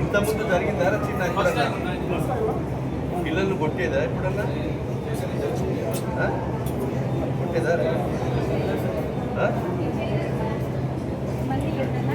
ఇంతకుముందు జరిగిందా చిన్న ఎప్పుడన్నా పిల్లల్ని కొట్టేదా ఎప్పుడన్నా కొట్టేదా ఆ? మీరు ఏంటలా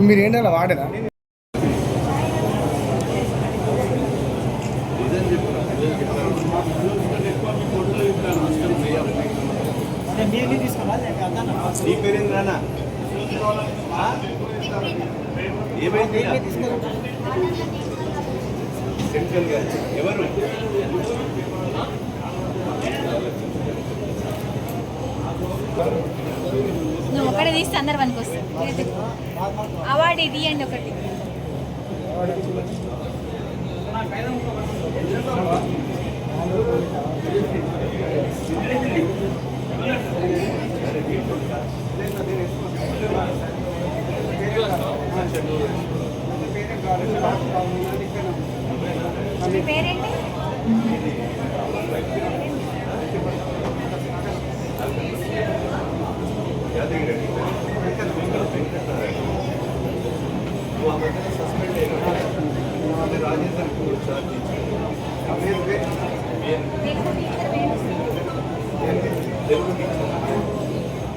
మీరు పిల్లలు చెప్పారు ఏమైంది సెంట్రల్గా ఎవరు? ఒకటి తీస్తే అందరు పనికి వస్తుంది. అవార్డు ఇది అండి ఒకటి.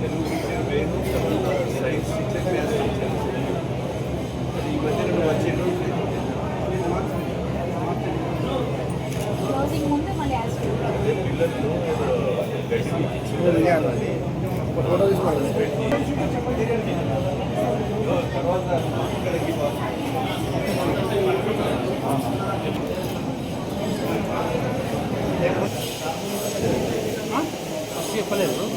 తెలుగు టీచర్ వేరు సైన్స్ ఈ నువ్వు వచ్చేది పిల్లలు తర్వాత ఇక్కడికి చెప్పలేదు.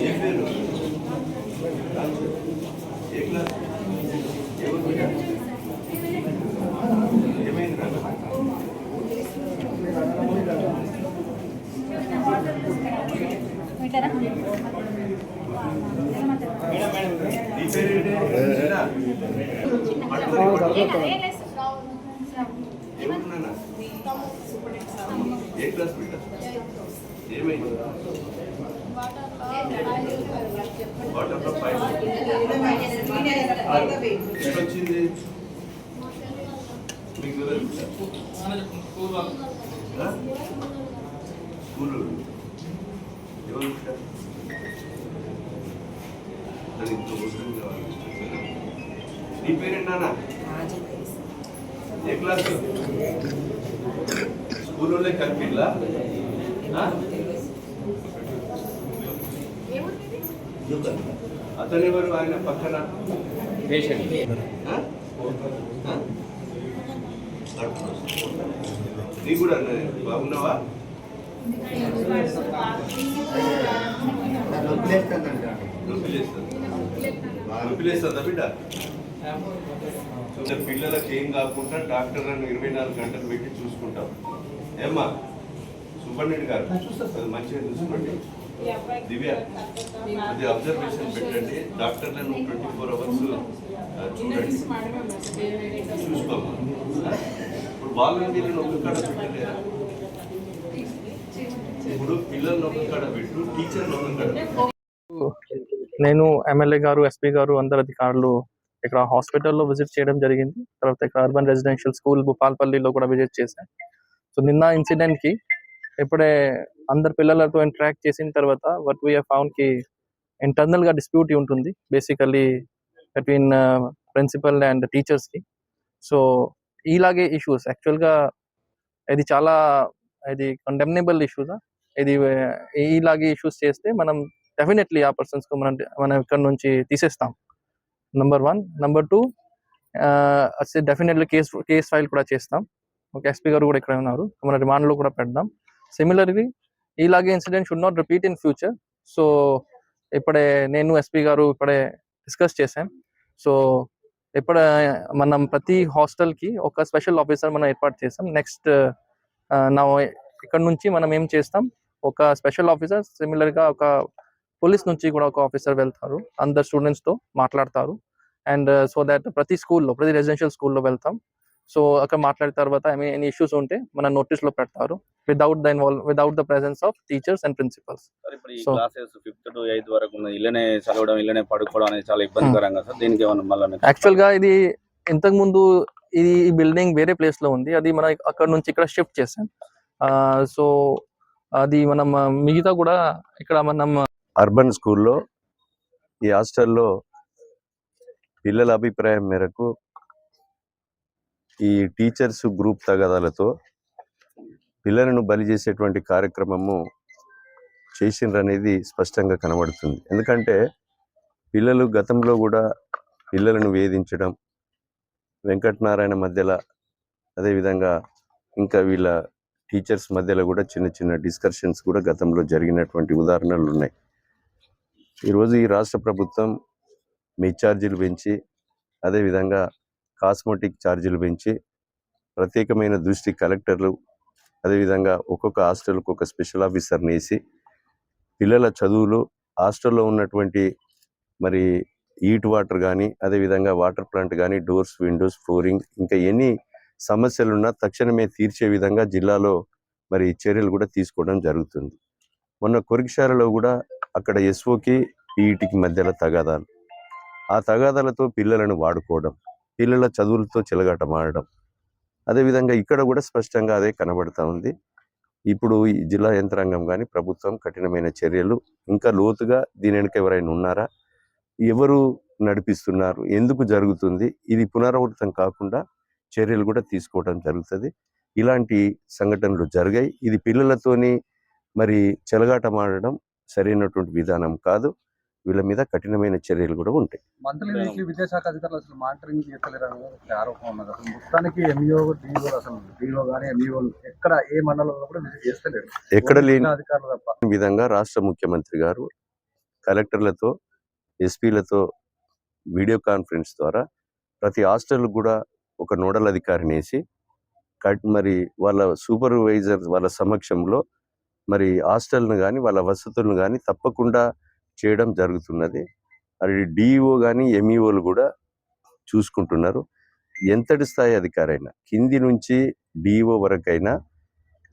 ఏ పేరు ఏ క్లాస్ ఎవరు బిడ్డ? ఏమైంది రా వింటారా నీ పేరు ఏంటి? చిన్న? ఎవరు నాన్న? ఏ క్లాస్ బిడ్డ ఏమైంది వాటర్లో పైన ఎక్కడ వచ్చింది మీకు? స్కూల్ ఎవరు ఇంత ముస్లిం కావాలి. నీ పేరేంటి నాన్న? ఏ క్లాస్? స్కూల్లో కలిపిల్లా అతను ఎవరు? ఆయన పక్కన? నీ కూడా అన్నది. బాగున్నావా? నొప్పి లేస్తుంది. నొప్పి లేస్తుందా బిడ్డ? పిల్లలకి ఏం కాకుండా డాక్టర్ నన్ను ఇరవై నాలుగు గంటలు పెట్టి చూసుకుంటాం. ఏమ్మా? సూపరింటెండెంట్ గారు. మంచిగా చూసుకోండి. దివ్య అది అబ్జర్వేషన్ పెట్టండి. డాక్టర్లను ట్వంటీ ఫోర్ అవర్స్ చూడండి. చూసుకోమ్మా. ఇప్పుడు వాళ్ళని వీళ్ళని ఒక కాడ పెట్టలేరా? ఇప్పుడు పిల్లల్ని ఒక కాడ పెట్టు టీచర్లు ఒక కాడ నేను ఎమ్మెల్యే గారు ఎస్పీ గారు అందరు అధికారులు ఇక్కడ హాస్పిటల్లో విజిట్ చేయడం జరిగింది. తర్వాత ఇక్కడ అర్బన్ రెసిడెన్షియల్ స్కూల్ భూపాల్పల్లిలో కూడా విజిట్ చేశాను. సో నిన్న ఇన్సిడెంట్కి ఇప్పుడే అందరు పిల్లలతో ఇంటరాక్ట్ చేసిన తర్వాత వట్ వీ ఫౌండ్కి ఇంటర్నల్గా డిస్ప్యూట్ ఉంటుంది. బేసికల్లీ బిట్వీన్ ప్రిన్సిపల్ అండ్ టీచర్స్కి. సో ఇలాగే ఇష్యూస్ యాక్చువల్గా ఇది చాలా ఇది కండెమ్నబుల్ ఇష్యూస్ ఇది uh, ఇలాగే ఇష్యూస్ చేస్తే మనం డెఫినెట్లీ ఆ పర్సన్స్కు మనం మనం ఇక్కడ నుంచి తీసేస్తాం. Number one number two definitely case case file కూడా చేస్తాం. ఒక ఎస్పీ గారు కూడా ఇక్కడ ఉన్నారు. మన రిమాండ్లో కూడా పెడదాం. సిమిలర్లీ ఇలాగే incident should not repeat in future so ఇప్పుడే నేను ఎస్పీ గారు ఇప్పుడే డిస్కస్ చేశాం. సో ఇప్పుడు మనం ప్రతి హాస్టల్కి ఒక స్పెషల్ ఆఫీసర్ మనం ఏర్పాటు చేస్తాం నెక్స్ట్ నా ఇక్కడ నుంచి మనం ఏం చేస్తాం? ఒక స్పెషల్ ఆఫీసర్ సిమిలర్గా ఒక పోలీస్ నుంచి కూడా ఒక ఆఫీసర్ వెళ్తారు. అందరు స్టూడెంట్స్తో మాట్లాడతారు. అండ్ సో దాట్ ప్రతి స్కూల్లో ప్రతి రెసిడెన్షియల్ స్కూల్లో వెళ్తాం. సో అక్కడ మాట్లాడిన తర్వాత ఐ మీన్ ఎన్ని ఇష్యూస్ ఉంటే మన నోటీస్లో పెడతారు. Without the involve without the presence of teachers and principals classes fifth to eighth వరకు ఇళ్ళనే చదవడం ఇళ్ళనే పడుకోవడం అనేది చాలా ఇబ్బందికరంగా సార్. దీనికి ఏమన్నా మళ్ళీ యాక్చువల్గా ఇది ఇంతకు ముందు ఇది ఈ బిల్డింగ్ వేరే ప్లేస్లో ఉంది. అది మనం అక్కడ నుంచి ఇక్కడ షిఫ్ట్ చేసాం సో అది మనం మిగతా కూడా ఇక్కడ మనం అర్బన్ స్కూల్లో ఈ హాస్టల్లో పిల్లల అభిప్రాయం మేరకు ఈ టీచర్స్ గ్రూప్ తగాదాలతో పిల్లలను బలి చేసేటువంటి కార్యక్రమము చేసిండ్రనేది స్పష్టంగా కనబడుతుంది. ఎందుకంటే పిల్లలు గతంలో కూడా పిల్లలను వేధించడం వెంకటనారాయణ మధ్యలో అదేవిధంగా ఇంకా వీళ్ళ టీచర్స్ మధ్యలో కూడా చిన్న చిన్న డిస్కషన్స్ కూడా గతంలో జరిగినటువంటి ఉదాహరణలు ఉన్నాయి. ఈరోజు ఈ రాష్ట్ర ప్రభుత్వం మీ ఛార్జీలు పెంచి అదేవిధంగా కాస్మెటిక్ ఛార్జీలు పెంచి ప్రత్యేకమైన దృష్టి కలెక్టర్లు అదేవిధంగా ఒక్కొక్క హాస్టల్కి ఒక స్పెషల్ ఆఫీసర్ని వేసి పిల్లల చదువులు హాస్టల్లో ఉన్నటువంటి మరి హీట్ వాటర్ కానీ అదేవిధంగా వాటర్ ప్లాంట్ కానీ డోర్స్ విండోస్ ఫ్లోరింగ్ ఇంకా ఎన్ని సమస్యలున్నా తక్షణమే తీర్చే విధంగా జిల్లాలో మరి చర్యలు కూడా తీసుకోవడం జరుగుతుంది. మొన్న కొరికశాలలో కూడా అక్కడ ఎస్ఓకి పీఈటికి మధ్యలో తగాదాలు. ఆ తగాదాలతో పిల్లలను వాడుకోవడం. పిల్లల చదువులతో చెలగాటమాడడం అదేవిధంగా ఇక్కడ కూడా స్పష్టంగా అదే కనబడతా ఉంది. ఇప్పుడు ఈ జిల్లా యంత్రాంగం కానీ ప్రభుత్వం కఠినమైన చర్యలు ఇంకా లోతుగా దీని వెనుక ఎవరైనా ఉన్నారా? ఎవరు నడిపిస్తున్నారు? ఎందుకు జరుగుతుంది? ఇది పునరావృతం కాకుండా చర్యలు కూడా తీసుకోవడం జరుగుతుంది. ఇలాంటి సంఘటనలు జరిగాయి. ఇది పిల్లలతోని మరి చెలగాటమాడడం సరైనటువంటి విధానం కాదు. వీళ్ళ మీద కఠినమైన చర్యలు కూడా ఉంటాయి. మంత్లీ వీక్లీ విద్యాశాఖ అధికారులు అసలు మానిటరింగ్ చేస్తలేరు అనేది ఒక ఆరోపణ ఉన్నది. అసలు మొత్తానికి ఎంఈఓ డిఓ అసలు డిఓ కానీ ఎంఈఓ ఎక్కడ ఏ మండలంలో కూడా విజిట్ చేస్తలేరు. ఎక్కడ లేని అధికారులు తప్ప. విధంగా రాష్ట్ర ముఖ్యమంత్రి గారు కలెక్టర్లతో ఎస్పీలతో వీడియో కాన్ఫరెన్స్ ద్వారా ప్రతి హాస్టల్ కూడా ఒక నోడల్ అధికారిని వేసి కట్ మరి వాళ్ళ సూపర్వైజర్ వాళ్ళ సమక్షంలో మరి హాస్టల్ను కానీ వాళ్ళ వసతులను కానీ తప్పకుండా చేయడం జరుగుతున్నది. మరి డిఈఓ కానీ ఎంఈఓలు కూడా చూసుకుంటున్నారు. ఎంతటి స్థాయి అధికారైనా కింది నుంచి డిఈఓ వరకైనా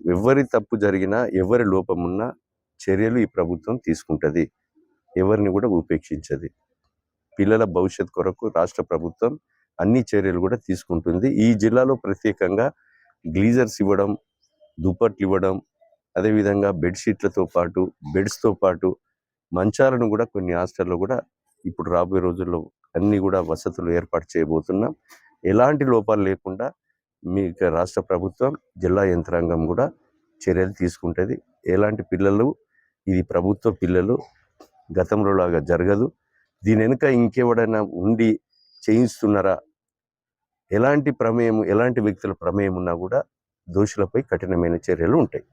ఎవరి తప్పు జరిగినా ఎవరి లోపమున్నా చర్యలు ఈ ప్రభుత్వం తీసుకుంటది. ఎవరిని కూడా ఉపేక్షించదు. పిల్లల భవిష్యత్ కొరకు రాష్ట్ర ప్రభుత్వం అన్ని చర్యలు కూడా తీసుకుంటుంది. ఈ జిల్లాలో ప్రత్యేకంగా గ్లీజర్స్ ఇవ్వడం దుప్పట్లు ఇవ్వడం అదేవిధంగా బెడ్షీట్లతో పాటు బెడ్స్తో పాటు మంచాలను కూడా కొన్ని హాస్టల్లో కూడా ఇప్పుడు రాబోయే రోజుల్లో అన్ని కూడా వసతులు ఏర్పాటు చేయబోతున్నాం. ఎలాంటి లోపాలు లేకుండా మీ రాష్ట్ర ప్రభుత్వం జిల్లా యంత్రాంగం కూడా చర్యలు తీసుకుంటుంది. ఎలాంటి పిల్లలు ఇది ప్రభుత్వ పిల్లలు గతంలో లాగా జరగదు. దీని వెనుక ఇంకెవడైనా ఉండి చేయిస్తున్నారా? ఎలాంటి ప్రమేయం ఎలాంటి వ్యక్తుల ప్రమేయం ఉన్నా కూడా దోషులపై కఠినమైన చర్యలు ఉంటాయి.